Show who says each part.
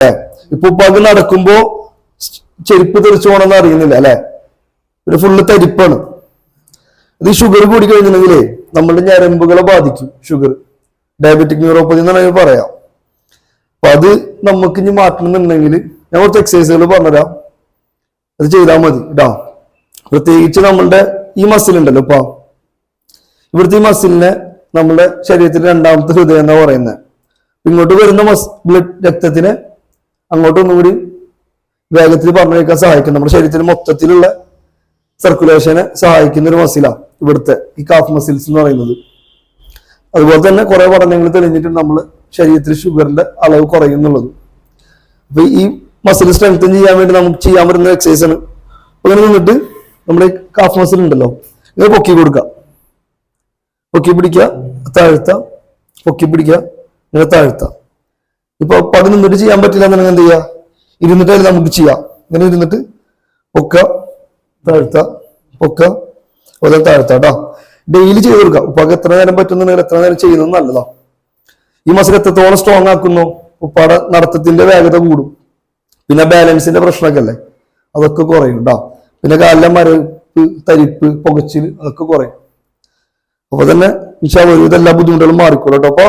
Speaker 1: അല്ലെ? ഇപ്പൊ പകൽ നടക്കുമ്പോ ചെരുപ്പ് തെറിച്ചു പോണെന്ന് അറിയുന്നില്ല അല്ലെ? ഒരു ഫുള്ള് തരിപ്പാണ്. ഇത് ഷുഗർ കൂടി കഴിഞ്ഞിട്ടുണ്ടെങ്കിലേ നമ്മുടെ ഞരമ്പുകളെ ബാധിക്കും ഷുഗർ ഡയബറ്റിക് ന്യൂറോപ്പതി എന്ന് വേണമെങ്കിൽ പറയാം. അപ്പൊ അത് നമുക്ക് ഇനി മാറ്റണം എന്നുണ്ടെങ്കിൽ ഞാൻ കുറച്ച് എക്സസൈസുകൾ പറഞ്ഞുതരാം. അത് ചെയ്താൽ മതി ഇടാ പ്രത്യേകിച്ച് നമ്മളുടെ ഈ മസിൽ ഉണ്ടല്ലോ ഇപ്പൊ. ഇവിടുത്തെ ഈ മസിലിനെ നമ്മുടെ ശരീരത്തിന്റെ രണ്ടാമത്തെ ഹൃദയം എന്നാ പറയുന്നത് ഇങ്ങോട്ട് വരുന്ന മസ് ബ്ലഡ് രക്തത്തിനെ അങ്ങോട്ട് ഒന്നുകൂടി വേഗത്തിൽ പറഞ്ഞേക്കാൻ സഹായിക്കും. നമ്മുടെ ശരീരത്തിന് മൊത്തത്തിലുള്ള സർക്കുലേഷനെ സഹായിക്കുന്ന ഒരു മസിലാണ് ഇവിടുത്തെ ഈ കാഫ് മസിൽസ് എന്ന് പറയുന്നത്. അതുപോലെ തന്നെ കുറെ പഠനങ്ങൾ തെളിഞ്ഞിട്ടുണ്ട് നമ്മൾ ശരീരത്തിൽ ഷുഗറിന്റെ അളവ് കുറയുന്നുള്ളത് അപ്പൊ ഈ മസിൽ സ്ട്രെങ്തൻ ചെയ്യാൻ വേണ്ടി നമുക്ക് ചെയ്യാൻ പറ്റുന്ന എക്സസൈസ് ആണ്. അങ്ങനെ നിന്നിട്ട് നമ്മുടെ കാഫ് മസിൽ ഉണ്ടല്ലോ ഇങ്ങനെ പൊക്കി കൊടുക്കുക. പൊക്കി പിടിക്കുക താഴ്ത്ത പൊക്കി പിടിക്കുക ഇങ്ങനെ താഴ്ത്താം ഇപ്പൊ പതിനൊന്നിട്ട് ചെയ്യാൻ പറ്റില്ല എന്നുണ്ടെങ്കിൽ എന്ത് ചെയ്യാ? ഇരുന്നിട്ട് നമുക്ക് ചെയ്യാം. ഇങ്ങനെ ഇരുന്നിട്ട് പൊക്ക താഴ്ത്ത പൊക്ക അതുപോലെ താഴ്ത്ത കേട്ടോ. ഡെയിലി ചെയ്ത് കൊടുക്കാം. ഉപ്പാക്ക് എത്ര നേരം പറ്റുന്നുണ്ടെങ്കിൽ എത്ര നേരം ചെയ്യുന്നത് നല്ലതാ. ഈ മസിൽ എത്രത്തോളം സ്ട്രോങ് ആക്കുന്നു? ഉപ്പാടെ നടത്തത്തിന്റെ വേഗത കൂടും. പിന്നെ ബാലൻസിന്റെ പ്രശ്നമൊക്കെ അല്ലേ? അതൊക്കെ കുറയും കേട്ടോ പിന്നെ കാലിലെ മരപ്പ് തരിപ്പ് പുകച്ചിൽ അതൊക്കെ കുറയും. അപ്പൊ തന്നെ ഇൻഷാ ഒരു എല്ലാ ബുദ്ധിമുട്ടുകളും മാറിക്കോളൂ കേട്ടോ അപ്പൊ